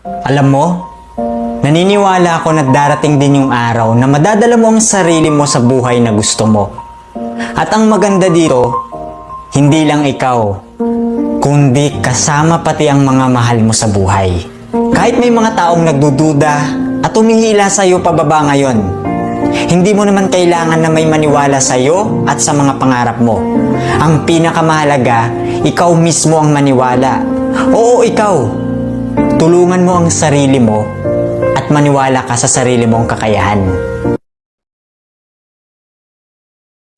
Alam mo, naniniwala ako na darating din yung araw na madadala mo ang sarili mo sa buhay na gusto mo. At ang maganda dito, hindi lang ikaw, kundi kasama pati ang mga mahal mo sa buhay. Kahit may mga taong nagdududa at umihila sa iyo pababa ngayon, hindi mo naman kailangan na may maniwala sa iyo at sa mga pangarap mo. Ang pinakamahalaga, ikaw mismo ang maniwala. Oo, ikaw. Tulungan mo ang sarili mo at maniwala ka sa sarili mong kakayahan.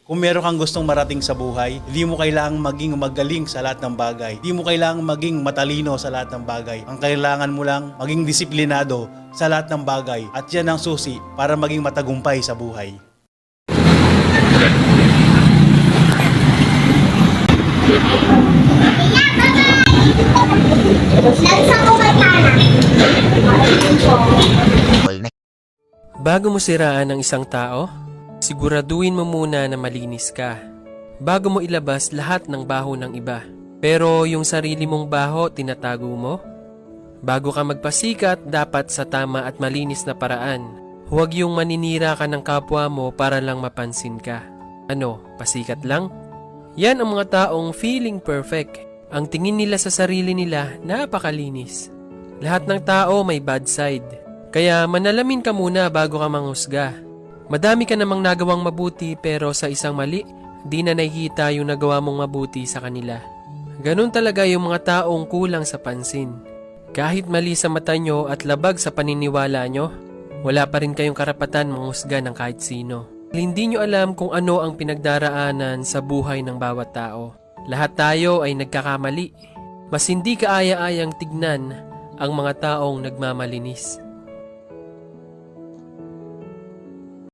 Kung meron kang gustong marating sa buhay, hindi mo kailangang maging magaling sa lahat ng bagay. Hindi mo kailangang maging matalino sa lahat ng bagay. Ang kailangan mo lang maging disiplinado sa lahat ng bagay. At yan ang susi para maging matagumpay sa buhay. Bago mo siraan ang isang tao, siguraduhin mo muna na malinis ka. Bago mo ilabas lahat ng baho ng iba. Pero yung sarili mong baho, tinatago mo? Bago ka magpasikat, dapat sa tama at malinis na paraan. Huwag yung maninira ka ng kapwa mo para lang mapansin ka. Ano, pasikat lang? Yan ang mga taong feeling perfect. Ang tingin nila sa sarili nila, napakalinis. Lahat ng tao may bad side. Kaya manalamin ka muna bago ka manghusga. Madami ka namang nagawang mabuti pero sa isang mali, di na nakikita yung nagawa mong mabuti sa kanila. Ganun talaga yung mga taong kulang sa pansin. Kahit mali sa mata nyo at labag sa paniniwala nyo, wala pa rin kayong karapatan manghusga ng kahit sino. Hindi nyo alam kung ano ang pinagdaraanan sa buhay ng bawat tao. Lahat tayo ay nagkakamali. Mas hindi kaaya-ayang tignan ang mga taong nagmamalinis.